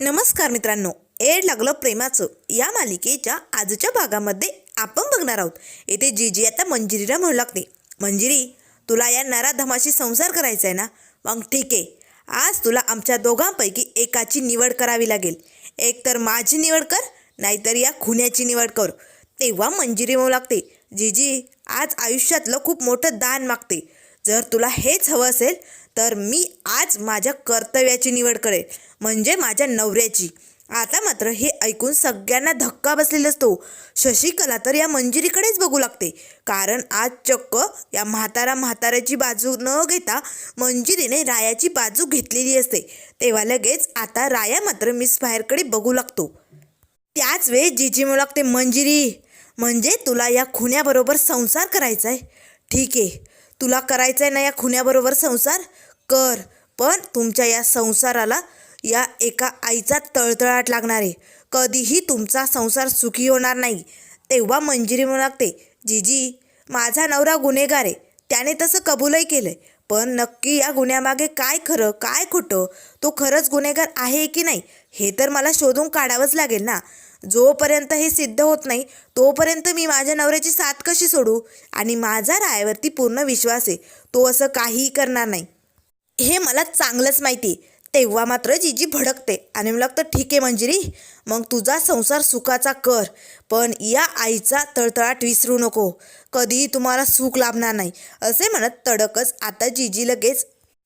नमस्कार मित्रांनो एड लागलं प्रेमाचं. या मालिकेच्या आजच्या भागामध्ये आपण बघणार आहोत. येथे जीजी आता मंजिरीला म्हणू लागते मंजिरी तुला या नराधमाशी संसार करायचा आहे ना? मग ठीक आहे. आज तुला आमच्या दोघांपैकी एकाची निवड करावी लागेल. एक तर माझी निवड कर नाहीतर या खुन्याची निवड कर. तेव्हा मंजिरी म्हणू लागते जीजी आज आयुष्यातलं खूप मोठं दान मागते. जर तुला हेच हवं असेल तर मी आज माझ्या कर्तव्याची निवड करेल म्हणजे माझ्या नवऱ्याची. आता मात्र हे ऐकून सगळ्यांना धक्का बसलेला असतो. शशिकला तर या मंजिरीकडेच बघू लागते कारण आज चक्क या म्हातारा म्हाताऱ्याची बाजू न घेता मंजिरीने रायाची बाजू घेतलेली असते. तेव्हा लगेच आता राया मात्र मिस फायरकडे बघू लागतो. त्याच वेळी जिजी म्हणू लागते मंजिरी म्हणजे तुला या खुन्याबरोबर संसार करायचा आहे ठीक. आहे तुला करायचा आहे ना या खुन्याबरोबर संसार? कर. पण तुमच्या या संसाराला या एका आईचा तळतळाट लागणार आहे. कधीही तुमचा संसार सुखी होणार नाही. तेव्हा मंजिरी म्हणू लागते जीजी माझा नवरा गुन्हेगार आहे. त्याने तसं कबूलही आहे पण नक्की या गुन्ह्यामागे काय खरं काय खोटं? तो खरंच गुन्हेगार आहे की नाही? हे तर मला शोधून काढावंच लागेल ना. जोपर्यंत हे सिद्ध होत नाही तोपर्यंत मी माझ्या नवऱ्याची साथ कशी सोडू? आणि माझा रायावरती पूर्ण विश्वास आहे. तो असं काहीही करणार नाही. हे मला चांगलंच माहिती. तेव्हा मात्र जीजी भडकते. आणि मला लागतं ठीक आहे मंजिरी मग तुझा संसार सुखाचा कर. पण या आईचा तळतळाट विसरू नको. कधीही तुम्हाला सुख लाभणार नाही. असे म्हणत तडकच आता जीजी लगेच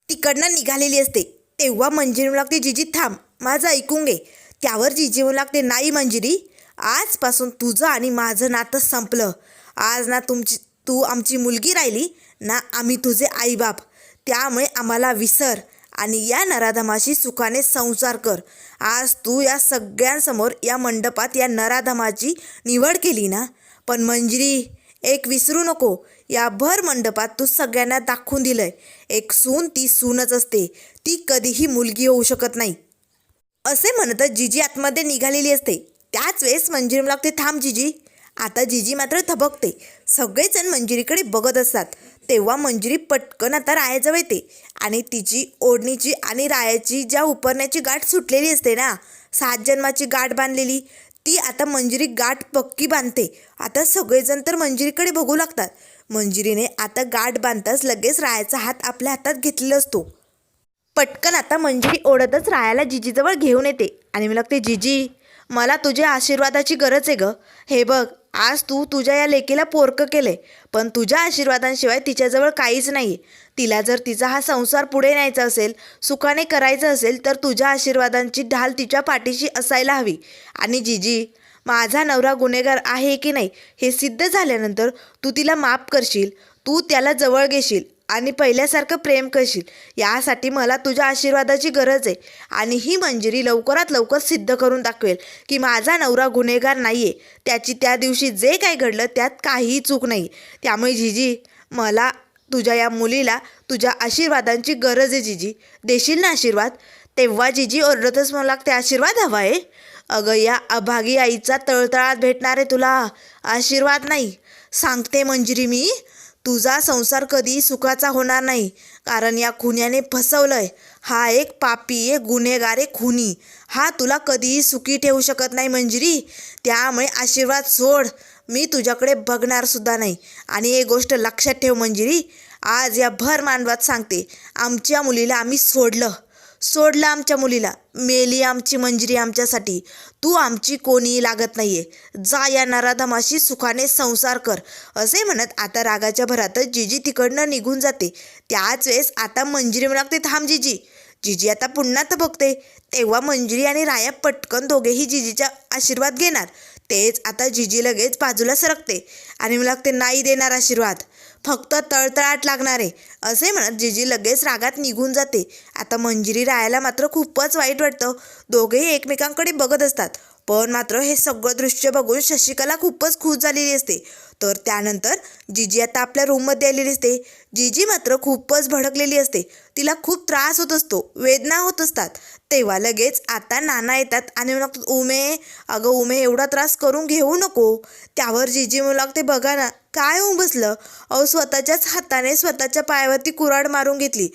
तिकडनं निघालेली असते. तेव्हा मंजिरी म्हणू लागते जीजी थांब माझं ऐकून घे. त्यावर जीजी म्हणू लागते नाही मंजिरी आजपासून तुझं आणि माझं नातं संपलं. आज ना तुमची तू आमची मुलगी राहिली ना आम्ही तुझे आईबाप. त्यामुळे आम्हाला विसर आणि या नराधमाशी सुखाने संसार कर. आज तू या सगळ्यांसमोर या मंडपात या नराधमाची निवड केली ना? पण मंजिरी एक विसरू नको. या भर मंडपात तू सगळ्यांना दाखवून दिलंय. एक सून ती सूनच असते. ती कधीही मुलगी होऊ शकत नाही. असे म्हणतच जिजी आतमध्ये निघालेली असते. त्याच वेळेस मंजिरी लागते थांब जिजी. आता जिजी मात्र थबकते. सगळेजण मंजिरीकडे बघत असतात. तेव्हा मंजिरी पटकन आता रायाजवळ येते. आणि तिची ओढणीची आणि रायाची ज्या उपरण्याची गाठ सुटलेली असते ना सात जन्माची गाठ बांधलेली ती आता मंजिरी गाठ पक्की बांधते. आता सगळेजण तर मंजिरीकडे बघू लागतात. मंजिरीने आता गाठ बांधताच लगेच रायाचा हात आपल्या हातात घेतलेला असतो. पटकन आता मंजिरी ओढतच रायाला जिजीजवळ घेऊन येते. आणि मी लागते जिजी मला तुझ्या आशीर्वादाची गरज आहे ग. हे बघ आज तू तुझ्या या लेकीला पोरकं केलंय पण तुझ्या आशीर्वादांशिवाय तिच्याजवळ काहीच नाही तिला जर तिचा हा संसार पुढे न्यायचा असेल सुखाने करायचं असेल तर तुझ्या आशीर्वादांची ढाल तिच्या पाठीशी असायला हवी. आणि जिजी माझा नवरा गुन्हेगार आहे की नाही हे सिद्ध झाल्यानंतर तू तिला माफ करशील तू त्याला जवळ घेशील. आणि पहिल्यासारखं प्रेम करशील. यासाठी मला तुझ्या आशीर्वादाची गरज आहे. आणि ही मंजिरी लवकरात लवकर सिद्ध करून दाखवेल की माझा नवरा गुन्हेगार नाही आहे त्याची त्या दिवशी जे काही घडलं त्यात काहीही चूक नाही. त्यामुळे जिजी मला तुझ्या या मुलीला तुझ्या आशीर्वादांची गरज आहे जिजी. देशील ना आशीर्वाद? तेव्हा जिजी ओरडतच मला ते आशीर्वाद हवा आहे? अगं या अभागी आईचा तळतळात भेटणार आहे तुला आशीर्वाद नाही. सांगते मंजिरी मी. तुझा संसार कधी सुखाचा होणार नाही. कारण या खुन्याने फसवलंय. हा एक पापी एक गुन्हेगार आहे खुनी. हा तुला कधीही सुखी ठेवू शकत नाही मंजिरी. त्यामुळे आशीर्वाद सोड. मी तुझ्याकडे बघणार सुद्धा नाही. आणि एक गोष्ट लक्षात ठेव मंजिरी. आज या भर मानवात सांगते. आमच्या मुलीला आम्ही सोडलं. सोडलं आमच्या मुलीला. मेली आमची मंजिरी आमच्यासाठी. तू आमची कोणीही लागत नाहीये. जा या नराधमाशी सुखाने संसार कर. असे म्हणत आता रागाच्या भरातच जिजी तिकडनं निघून जाते. त्याच वेळेस आता मंजिरी लागते थांब जिजी. जिजी आता पुन्हा तर बघते तेव्हा मंजिरी आणि राया पटकन दोघेही जिजीचा आशीर्वाद घेणार. तेच आता जिजी लगेच बाजूला सरकते आणि मला लागते नाही देणार आशीर्वाद. फक्त तळतळाट लागणार आहे. असे म्हणत जिजी लगेच रागात निघून जाते. आता मंजिरी राहायला मात्र खूपच वाईट वाटतं. दोघेही एकमेकांकडे बघत असतात. पण मात्र हे सगळं दृश्य बघून शशिकला खूपच खुश झालेली असते. तर त्यानंतर जिजी आता आपल्या रूममध्ये आलेली असते. जिजी मात्र खूपच भडकलेली असते. तिला खूप त्रास होत असतो वेदना होत असतात. तेव्हा लगेच आता नाना येतात आणि म्हणतात उमे अगं उमे एवढा त्रास करून घेऊ नको. त्यावर जिजी म्हणू लागते बघा ना काय होऊन बसलं? अहो स्वतःच्याच हाताने स्वतःच्या पायावरती कुऱ्हाड मारून घेतली.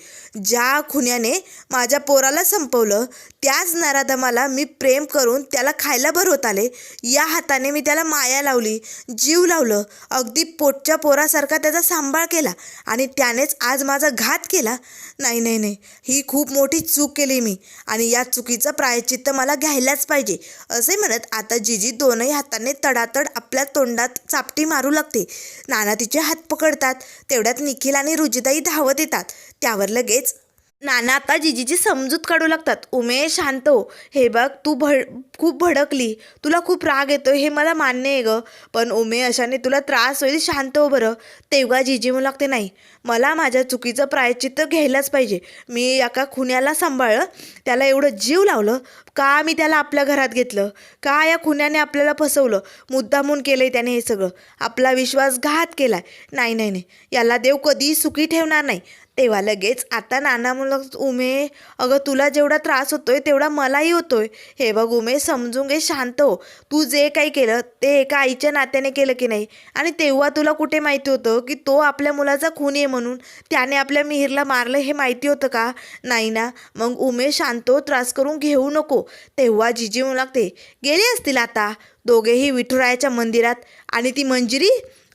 ज्या खुन्याने माझ्या पोराला संपवलं त्याच नराधमाला मी प्रेम करून त्याला खायला भरवत आले. या हाताने मी त्याला माया लावली जीव लावलं. अगदी पोटच्या पोरासारखा त्याचा सांभाळ केला आणि त्यानेच आज माझा घात केला. नाही नाही नाही. ही खूप मोठी चूक केली मी आणि या चुकीचं प्रायचित्त मला घ्यायलाच पाहिजे. असे म्हणत आता जीजी दोनही हाताने तडातड आपल्या तोंडात चापटी मारू लागते. नाना तिचे हात पकडतात तेवढ्यात निखिल आणि रुजिताई धावत येतात. त्यावर लगेच नाना आता जिजीची समजूत काढू लागतात. उमेश शांत हो हे बघ तू भड खूप भडकली. तुला खूप राग येतो हे मला मान्य आहे ग. पण उमे अशाने तुला त्रास होईल शांत हो बरं. तेव्हा जिजी म्हणू लागते नाही मला माझ्या चुकीचं प्रायचित्त घ्यायलाच पाहिजे. मी एका खुन्याला सांभाळलं त्याला एवढं जीव लावलं का मी त्याला आपल्या घरात घेतलं? का या खुन्याने आपल्याला फसवलं? मुद्दामून केलं आहे त्याने हे सगळं. आपला विश्वासघात केला आहे नाही नाही नाही. याला देव कधीही सुखी ठेवणार नाही. तेव्हा लगेच आता नाना मुलं उमे अगं तुला जेवढा त्रास होतोय तेवढा मलाही होतोय. हे बघ उमे समजून घे शांत हो. तू जे काही केलं ते एका आईच्या नात्याने केलं की नाही? आणि तेव्हा तुला कुठे माहिती होतं की तो आपल्या मुलाचा खून आहे म्हणून? त्याने आपल्या मिहीरला मारलं हे माहिती होतं का? नाही ना. मग उमे शांत हो त्रास करून घेऊ नको. तेव्हा जिजी म्हणू लागते गेले असतील आता? दोघेही विठुरायाच्या मंदिरात आणि ती मंजिरी?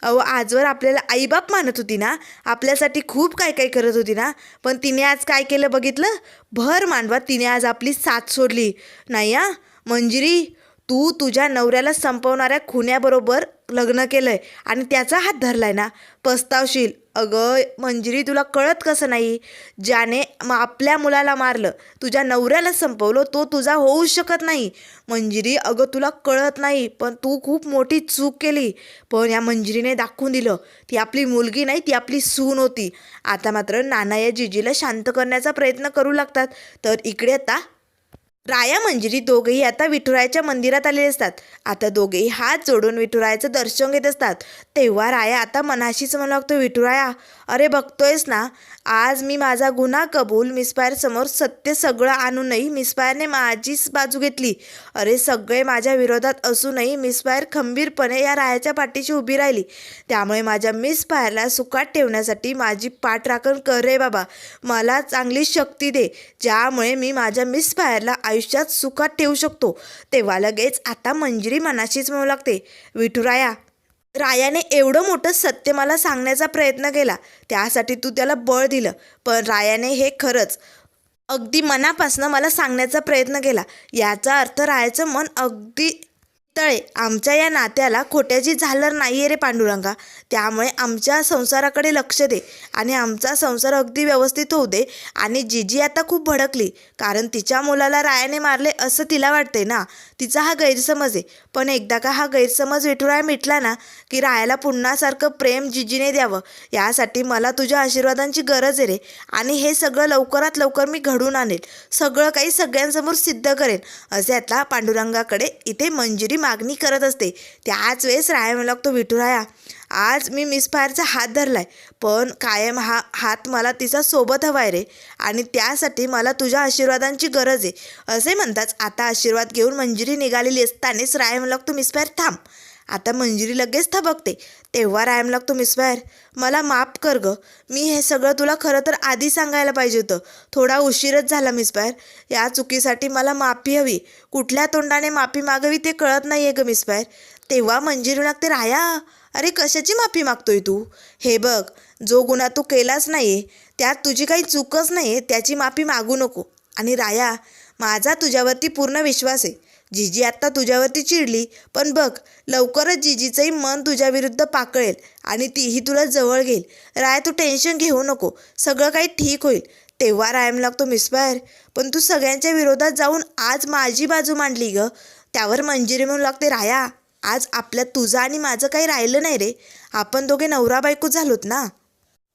अहो आजवर आपल्याला आईबाप मानत होती ना? आपल्यासाठी खूप काय काय करत होती ना? पण तिने आज काय केलं बघितलं? भर मानवा तिने आज आपली साथ सोडली. नाही हा? मंजिरी तू तुझ्या नवऱ्याला संपवणाऱ्या खुन्याबरोबर लग्न केलंय आणि त्याचा हात धरलाय ना? पस्तावशील. अगं मंजिरी तुला कळत कसं नाही? ज्याने मग आपल्या मुलाला मारलं तुझ्या नवऱ्याला संपवलं तो तुझा होऊ शकत नाही. मंजिरी अगं तुला कळत नाही पण तू खूप मोठी चूक केली. पण या मंजिरीने दाखवून दिलं ती आपली मुलगी नाही ती आपली सून होती. आता मात्र नाना या जिजीला शांत करण्याचा प्रयत्न करू लागतात. तर इकडे आता राया मंजिरी दोघेही आता विठुरायाच्या मंदिरात आलेले असतात. आता दोघेही हात जोडून विठुरायाचं दर्शन घेत असतात. तेव्हा राया आता मनाशीच म्हणू लागतो विठुराया अरे बघतोयस ना आज मी माझा गुन्हा कबूल मिसफायरसमोर सत्य सगळं आणूनही मिसफायरने माझीच बाजू घेतली. अरे सगळे माझ्या विरोधात असूनही मिसफायर खंबीरपणे या रायाच्या पाठीशी उभी राहिली. त्यामुळे माझ्या मिसपायरला सुखात ठेवण्यासाठी माझी पाठराखण कर रे बाबा. मला चांगली शक्ती दे ज्यामुळे मी माझ्या मिसपायरला आयुष्यात सुखात ठेवू शकतो. तेव्हा लगेच आता मंजिरी मनाशीच म्हणू लागते. विठुराया रायाने एवढं मोठं सत्य मला सांगण्याचा प्रयत्न केला. त्यासाठी तू त्याला बळ दिलं. पण रायाने हे खरंच अगदी मनापासनं मला सांगण्याचा प्रयत्न केला. याचा अर्थ रायाचं मन अगदी तळे आमच्या या नात्याला खोट्याची झालर नाही आहे रे पांडुरंगा. त्यामुळे आमच्या संसाराकडे लक्ष दे आणि आमचा संसार अगदी व्यवस्थित होऊ दे. आणि जिजी आता खूप भडकली कारण तिच्या मुलाला रायाने मारले असं तिला वाटते ना. तिचा हा गैरसमज आहे. पण एकदा का हा गैरसमज विठुराया मिटला ना की रायाला पुन्हा सारखं प्रेम जिजीने द्यावं यासाठी मला तुझ्या आशीर्वादांची गरज आहे रे. आणि हे सगळं लवकरात लवकर मी घडून आणेल. सगळं काही सगळ्यांसमोर सिद्ध करेन. असे आता पांडुरंगाकडे इथे मंजिरी मागणी करत असते. त्याच वेळेस राया म्हणू लागतो विठुराया आज मी मिसफायरचा हात धरलाय पण कायम हा हात मला तिचा सोबत हवाय रे आणि त्यासाठी मला तुझ्या आशीर्वादांची गरज आहे. असे म्हणताच आता आशीर्वाद घेऊन मंजिरी निघालेली असतानाच राय म्हणू लागतो मिसफायर थांब. आता मंजिरी लगेच थबकते. तेव्हा रायम लागतो मिसफायर मला माफ कर ग. मी हे सगळं तुला खरं तर आधी सांगायला पाहिजे होतं. थोडा उशीरच झाला मिसफायर या चुकीसाठी मला माफी हवी. कुठल्या तोंडाने माफी मागावी ते कळत नाही आहे ग मिसफायर तेव्हा मंजिरी लागते राया अरे कशाची माफी मागतोय तू? हे बघ जो गुन्हा तू केलाच नाही त्यात तुझी काही चूकच नाही त्याची माफी मागू नको. आणि राया माझा तुझ्यावरती पूर्ण विश्वास आहे. जिजी आत्ता तुझ्यावरती चिडली पण बघ लवकरच जिजीचंही मन तुझ्याविरुद्ध पाकळेल आणि तीही तुला जवळ घेईल. राय तू टेन्शन घेऊ नको. सगळं काही ठीक होईल. तेव्हा रायम लागतो मिसफायर पण तू सगळ्यांच्या विरोधात जाऊन आज माझी बाजू मांडली ग. त्यावर मंजिरी म्हणून लागते राया आज आपल्यात तुझं आणि माझं काही राहिलं नाही रे. आपण दोघे नवरा बायको झालोत ना?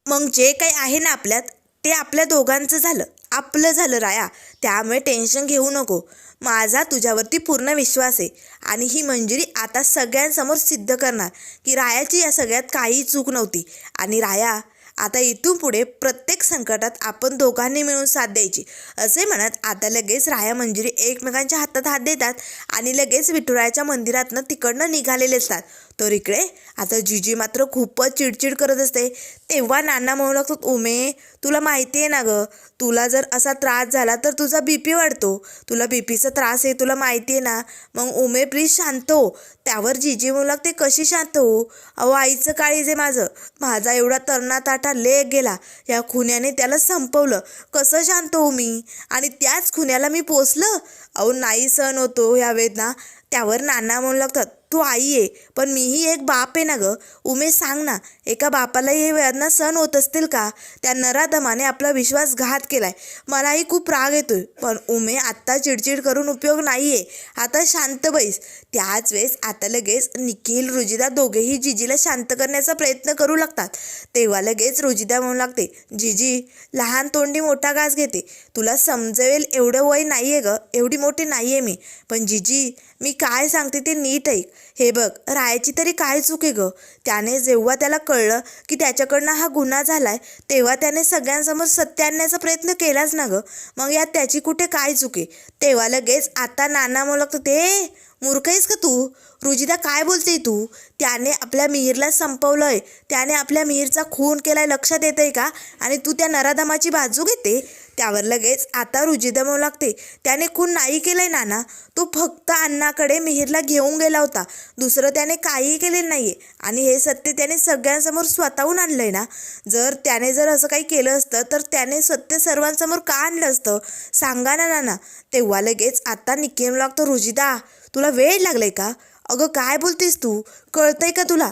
मग जे काही आहे ना आपल्यात ते आपल्या दोघांचं झालं. आपलं झालं राया. त्यामुळे टेन्शन घेऊ नको. माझा तुझ्यावरती पूर्ण विश्वास आहे. आणि ही मंजिरी आता सगळ्यांसमोर सिद्ध करणार की रायाची या सगळ्यात काही चूक नव्हती. आणि राया आता इथून पुढे प्रत्येक संकटात आपण दोघांनी मिळून साथ द्यायची. असे म्हणत आता लगेच राया मंजिरी एकमेकांच्या हातात हात देतात आणि लगेच विठुरायाच्या मंदिरातनं तिकडनं निघालेले असतात. तर इकडे. आता जिजी मात्र खूपच चिडचिड करत असते. तेव्हा नाना म्हणू लागतात उमे तुला माहिती आहे ना गं तुला जर असा त्रास झाला तर तुझा बी पी वाढतो. तुला बी पीचा त्रास आहे तुला माहिती आहे ना. मग उमे प्लीज शांत हो. त्यावर जिजी म्हणू लागते कशी शांत हो? अहो आईचं काळीज आहे माझं. माझा एवढा तरणाताटा लेख गेला. या खुन्याने त्याला संपवलं. कसं शांत हो मी? आणि त्याच खुन्याला मी पोचलं अहो नाही सहन होतो ह्या वेदना त्यावर नाना म्हणू लागतात तू आई आहे पण मीही एक बाप आहे ना गं. उमेश सांग ना एका बापाला हे वेदना सहन होत असतील का? त्या नराधमाने आपला विश्वासघात केलाय. मलाही खूप राग येतोय पण उमे आत्ता चिडचिड करून उपयोग नाही आहे आता शांत बैस. त्याच वेळेस आता लगेच निखिल रुजिदा दोघेही जिजीला शांत करण्याचा प्रयत्न करू लागतात. तेव्हा लगेच रुजिदा म्हणू लागते जिजी लहान तोंडी मोठा घास घेते. तुला समजवेल एवढं वय नाही आहे गं. एवढी मोठी नाही आहे मी. पण जिजी मी काय सांगते ते नीट ऐक. हे बघ रायाची तरी काय चूक आहे ग? त्याने जेव्हा त्याला कळलं की त्याच्याकडनं हा गुन्हा झालाय तेव्हा त्याने सगळ्यांसमोर सत्य आणण्याचा प्रयत्न केलाच ना ग? मग यात त्याची कुठे काय चुके तेव्हा लगेच आता नाना म्हणू ते मूर्ख आहेस का तू? रुजिदा काय बोलते तू? त्याने आपल्या मिहीरला संपवलंय. त्याने आपल्या मिहीरचा खून केलाय लक्षात येतंय का? आणि तू त्या नराधमाची बाजू घेते? त्यावर लगेच आता रुजिदा म्हणू लागते. त्याने खून नाही केलंय नाना. तो फक्त अण्णाकडे मिहीरला घेऊन गेला होता. दुसरं त्याने काहीही केलेलं नाही आणि हे सत्य त्याने सगळ्यांसमोर स्वतःहून आणलंय ना? जर त्याने जर असं काही केलं असतं तर त्याने सत्य सर्वांसमोर का आणलं असतं? सांगा ना नाना. तेव्हा लगेच आता निकेम लागतो रुजिदा तुला वेळ लागलाय का? अगं काय बोलतेस तू? कळतंय का तुला?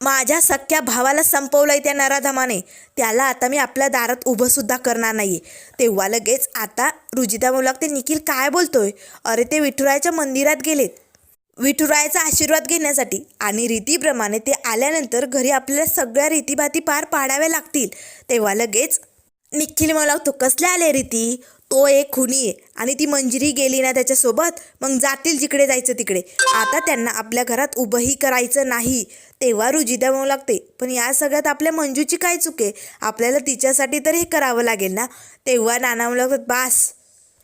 माझ्या सख्या भावाला संपवलंय त्या नराधमाने. त्याला आता मी आपल्या दारात उभं सुद्धा करणार नाहीये. तेव्हा लगेच आता रुजिता मुलाक ते निखिल काय बोलतोय? अरे ते विठुरायाच्या मंदिरात गेलेत. विठुरायाचा आशीर्वाद घेण्यासाठी आणि रीतीप्रमाणे ते आल्यानंतर घरी आपल्याला सगळ्या रीतीभाती पार पाडाव्या लागतील. तेव्हा लगेच निखिल मला तो कसले आले रीती? तो एक खुनी आहे आणि ती मंजिरी गेली ना त्याच्यासोबत मग जातील जिकडे जायचं तिकडे. आता त्यांना आपल्या घरात उभंही करायचं नाही. तेव्हा रुजिदा म्हणू लागते. पण या सगळ्यात आपल्या मंजूची काय चूक आहे? आपल्याला तिच्यासाठी तर हे करावं लागेल ना? तेव्हा नाना म्हणू लागतात बास.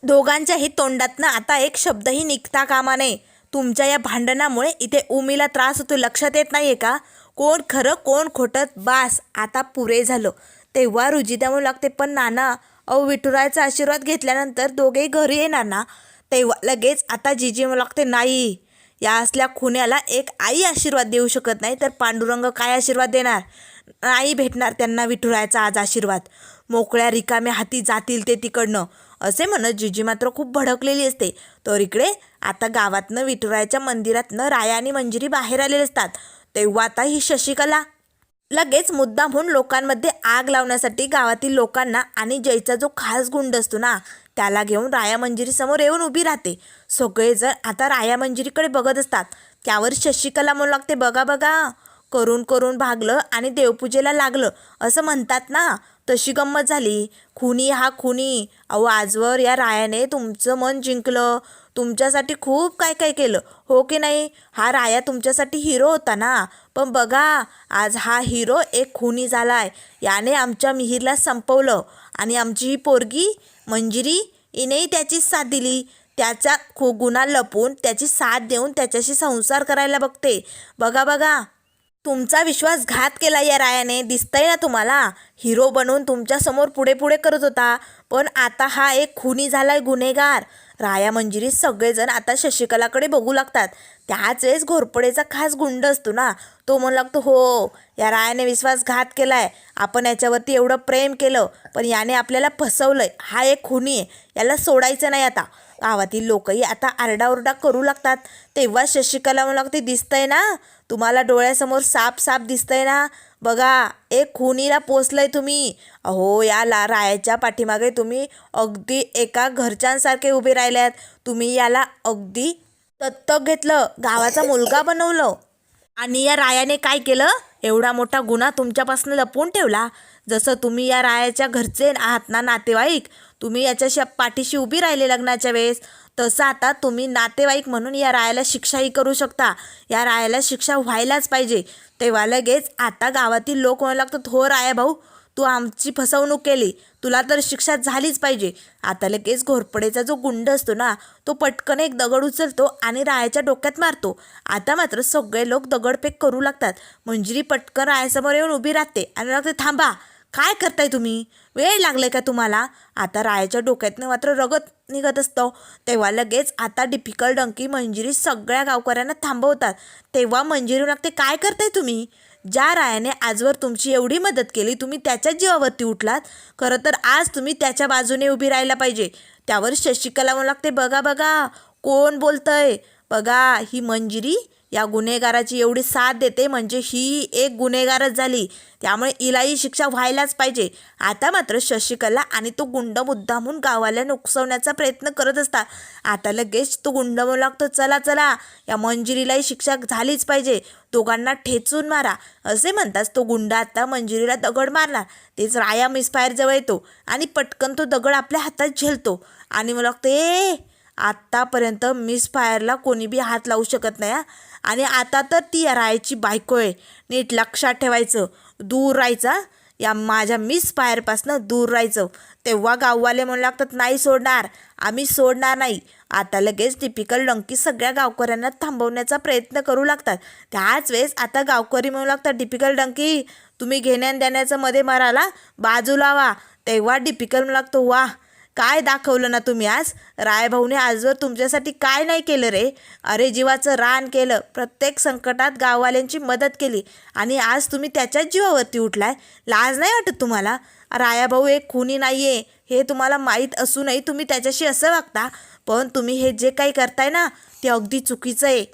दोघांच्याही तोंडातनं आता एक शब्दही निघता कामा नये. तुमच्या या भांडणामुळे इथे उमीला त्रास होतो लक्षात येत नाही आहे का? कोण खरं कोण खोटत बास आता पुरे झालं. तेव्हा रुजिदा म्हणू लागते पण नाना अहो विठुरायाचा आशीर्वाद घेतल्यानंतर दोघेही घरी येणार ना तेव्हा लगेच आता जिजी मला लागते नाही या असल्या खुन्याला एक आई आशीर्वाद देऊ शकत नाही तर पांडुरंग काय आशीर्वाद देणार? नाही भेटणार त्यांना विठुरायाचा आज आशीर्वाद. मोकळ्या रिकाम्या हाती जातील ते तिकडनं. असे म्हणत जिजी मात्र खूप भडकलेली असते. तर इकडे आता गावातनं विठुरायाच्या मंदिरातनं राया आणि मंजिरी बाहेर आलेले असतात. तेव्हा आता ही शशिकला लगेच मुद्दामहून लोकांमध्ये आग लावण्यासाठी गावातील लोकांना आणि जयचा जो खास गुंड असतो ना त्याला घेऊन राया मंजिरीसमोर येऊन उभी राहते. सगळेजण आता राया मंजिरीकडे बघत असतात. त्यावर शशिकला म्हणू लागते बघा बघा करून करून भागलं आणि देवपूजेला लागलं. असं म्हणतात ना. तशी गंमत झाली. खुनी हा खुनी अहो आजवर या रायाने तुमचं मन जिंकलं. तुमच्यासाठी खूप काय काय केलं. हो की नाही? हा राया तुमच्यासाठी हिरो होता ना. पण बघा आज हा हिरो एक खुनी झाला आहे याने आमच्या मिहीरला संपवलं. आणि आमची ही पोरगी मंजिरी हिनेही त्याचीच साथ दिली. त्याचा खू गुन्हा लपून त्याची साथ देऊन त्याच्याशी संसार करायला बघते. बघा बघा. तुमचा विश्वासघात केला या रायाने. दिसतंय ना तुम्हाला? हिरो बनून तुमच्यासमोर पुढे पुढे करत होता. पण आता हा एक खुनी झालाय गुन्हेगार. राया मंजिरी सगळेजण आता शशिकलाकडे बघू लागतात. त्याच वेळेस घोरपडेचा खास गुंड असतो ना? तो म्हणू लागतो हो या रायाने विश्वासघात केलाय. आपण याच्यावरती एवढं प्रेम केलं पण याने आपल्याला फसवलंय. हा एक खुनी आहे. याला सोडायचं नाही आता. गावातील लोकही आता आरडाओरडा करू लागतात. तेव्हा शशिकला म्हणू लागते दिसतंय ना? तुम्हाला डोळ्यासमोर साप साप दिसतंय ना? बघा एक खुनीला पोचलंय तुम्ही. अहो या ला रायाच्या पाठीमागे तुम्ही अगदी एका घरच्यांसारखे उभे राहिल्यात. तुम्ही याला अगदी दत्तक घेतलं गावाचा मुलगा बनवलं. आणि या रायाने काय केलं? एवढा मोठा गुन्हा तुमच्यापासून लपवून ठेवला. जसं तुम्ही या रायाच्या घरचे आहात ना नातेवाईक तुम्ही याच्याशी पाठीशी उभी राहिले लग्नाच्या वेळेस तसं आता तुम्ही नातेवाईक म्हणून या रायाला शिक्षाही करू शकता. या रायाला शिक्षा व्हायलाच पाहिजे. तेव्हा लगेच आता गावातील लोक म्हणू लागतात हो राया भाऊ तू आमची फसवणूक केली. तुला तर शिक्षा झालीच पाहिजे. आता लगेच घोरपडेचा जो गुंड असतो ना तो पटकन एक दगड उचलतो आणि रायाच्या डोक्यात मारतो. आता मात्र सगळे लोक दगडफेक करू लागतात. मंजिरी पटकन रायासमोर येऊन उभी राहते आणि लागते थांबा काय करताय तुम्ही? वेळ लागलाय का तुम्हाला? आता रायाच्या डोक्यातनं मात्र रगत निघत असतो. तेव्हा लगेच आता डिफिकल्ट डंकी मंजिरी सगळ्या गावकऱ्यांना थांबवतात. तेव्हा मंजिरी लागते. काय करताय तुम्ही? ज्या रायाने आजवर तुमची एवढी मदत केली तुम्ही त्याच्याच जीवावरती उठलात? खरं तर आज तुम्ही त्याच्या बाजूने उभी राहायला पाहिजे. त्यावर शशिकला म्हणू लागते बघा बघा कोण बोलतंय? बघा ही मंजिरी या गुन्हेगाराची एवढी साथ देते म्हणजे ही एक गुन्हेगारच झाली. त्यामुळे हिलाही शिक्षा व्हायलाच पाहिजे. आता मात्र शशिकला आणि तो गुंड मुद्दामून गावाला नुकसवण्याचा प्रयत्न करत असता. आता लगेच तो गुंड म्हणू लागतो चला चला या मंजिरीलाही शिक्षा झालीच पाहिजे. दोघांना ठेचून मारा. असे म्हणताच तो गुंड आता मंजिरीला दगड मारला. तेच राया मिसफायरजवळ येतो आणि पटकन तो दगड आपल्या हातात झेलतो. आणि मला लागतं ए आत्तापर्यंत मिसफायरला कोणी बी हात लावू शकत नाही हा. आणि आता तर ती राहायची बायको आहे. नीट लक्षात ठेवायचं. दूर राहायचा. या माझ्या मिस फायरपासनं दूर राहायचं. तेव्हा गाववाले म्हणू लागतात नाही सोडणार. आम्ही सोडणार नाही. आता लगेच टिपिकल डंकी सगळ्या गावकऱ्यांना थांबवण्याचा प्रयत्न करू लागतात. त्याच वेळेस आता गावकरी म्हणू लागतात टिपिकल डंकी तुम्ही घेण्या देण्याचं मध्ये मराला बाजूला वा तेव्हा डिपिकल म्हणू लागतो वा काय दाखवलं ना तुम्ही आज? रायभाऊने आजवर तुमच्यासाठी काय नाही केलं रे? अरे जीवाचं रान केलं. प्रत्येक संकटात गाववाल्यांची मदत केली. आणि आज तुम्ही त्याच्याच जीवावरती उठलाय? लाज नाही वाटत तुम्हाला? रायाभाऊ एक खुनी नाही आहे हे तुम्हाला माहीत असूनही तुम्ही त्याच्याशी असं वागता. पण तुम्ही हे जे काही करताय ना ते अगदी चुकीचं आहे.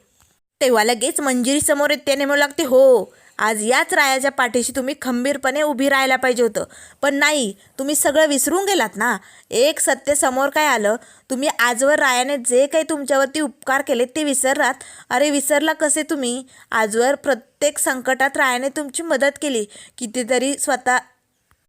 तेव्हा लगेच मंजिरी समोर येत त्याने म्हणू लागते हो आज याच रायाच्या पाठीशी तुम्ही खंबीरपणे उभी राहायला पाहिजे होतं. पण नाही तुम्ही सगळं विसरून गेलात ना? एक सत्य समोर काय आलं? तुम्ही आजवर रायाने जे काही तुमच्यावरती उपकार केले ते विसरलात? अरे विसरला कसे तुम्ही? आजवर प्रत्येक संकटात रायाने तुमची मदत केली. कितीतरी स्वतः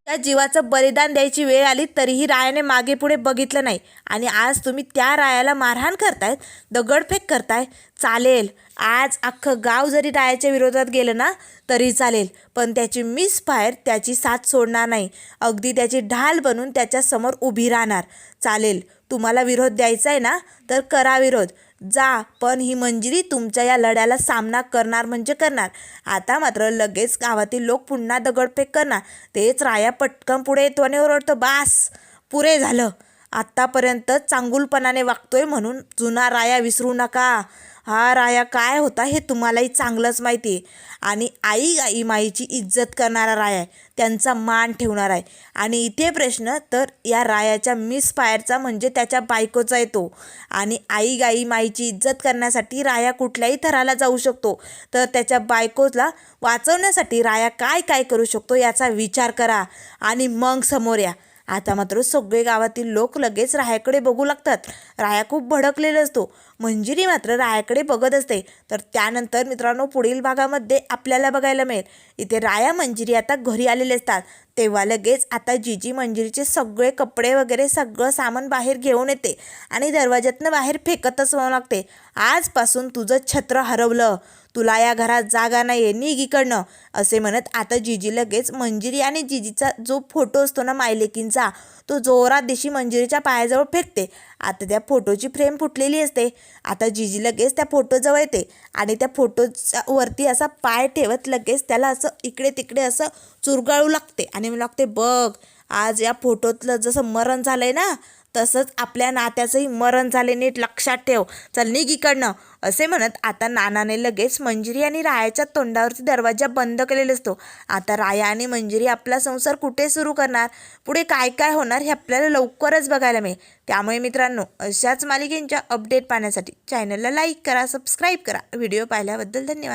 त्या जीवाचं बलिदान द्यायची वेळ आली तरीही रायाने मागे पुढे बघितलं नाही. आणि आज तुम्ही त्या रायाला मारहाण करतायत दगडफेक करताय चालेल. आज अख्खं गाव जरी रायाच्या विरोधात गेलं ना तरी चालेल. पण त्याची मिस फायर त्याची साथ सोडणार नाही. अगदी त्याची ढाल बनून त्याच्यासमोर उभी राहणार. चालेल तुम्हाला विरोध द्यायचा आहे ना तर करा विरोध. जा पण ही मंजिरी तुमच्या या लढ्याला सामना करणार म्हणजे करणार. आता मात्र लगेच गावातील लोक पुन्हा दगडफेक करणार. तेच राया पटकन पुढे येतो आणि ओरडतो बास पुरे झालं. आत्तापर्यंत चांगुलपणाने वागतोय म्हणून जुना राया विसरू नका. हा राया काय होता हे तुम्हालाही चांगलंच माहिती आहे. आणि आई आई माईची इज्जत करणारा राया आहे. त्यांचा मान ठेवणार आहे. आणि इथे प्रश्न तर या रायाच्या मिसफायरचा म्हणजे त्याच्या बायकोचा येतो. आणि आई गाई माईची इज्जत करण्यासाठी राया कुठल्याही थराला जाऊ शकतो. तर त्याच्या बायकोला वाचवण्यासाठी राया काय काय करू शकतो याचा विचार करा. आणि मग समोर या. आता मात्र सगळे गावातील लोक लगेच रायाकडे बघू लागतात. राया खूप भडकलेला असतो. मंजिरी मात्र रायाकडे बघत असते. तर त्यानंतर मित्रांनो पुढील भागामध्ये आपल्याला बघायला मिळेल. इथे राया मंजिरी आता घरी आलेले असतात. तेव्हा लगेच आता जीजी मंजिरीचे सगळे कपडे वगैरे सगळं सामान बाहेर घेऊन येते आणि दरवाज्यातनं बाहेर फेकतच होऊ लागते. आजपासून तुझं छत्र हरवलं. तुला या घरात जागा नाही आहे निघ इकडनं असे म्हणत आता जिजी लगेच मंजिरी आणि जिजीचा जो फोटो असतो ना मायलेकींचा तो जोरात दिशी मंजिरीच्या पायाजवळ फेकते. आता त्या फोटोची फ्रेम फुटलेली असते. आता जिजी लगेच त्या फोटोजवळ येते आणि त्या फोटोच्या वरती असा पाय ठेवत लगेच त्याला असं इकडे तिकडे असं चुरगाळू लागते. आणि मला लागते बघ आज या फोटोतलं जसं मरण झालंय ना तसंच आपल्या नात्याचंही मरण झाले नीट लक्षात ठेव. चल निघ इकडनं. असे म्हणत आता नानाने लगेच मंजिरी आणि रायाच्या तोंडावरती दरवाजा बंद केलेला असतो. आता राया आणि मंजिरी आपला संसार कुठे सुरू करणार? पुढे काय काय होणार हे आपल्याला लवकरच बघायला मिळेल. त्यामुळे मित्रांनो अशाच मालिकेंच्या अपडेट पाहण्यासाठी चॅनलला लाईक करा सबस्क्राईब करा. व्हिडिओ पाहिल्याबद्दल धन्यवाद.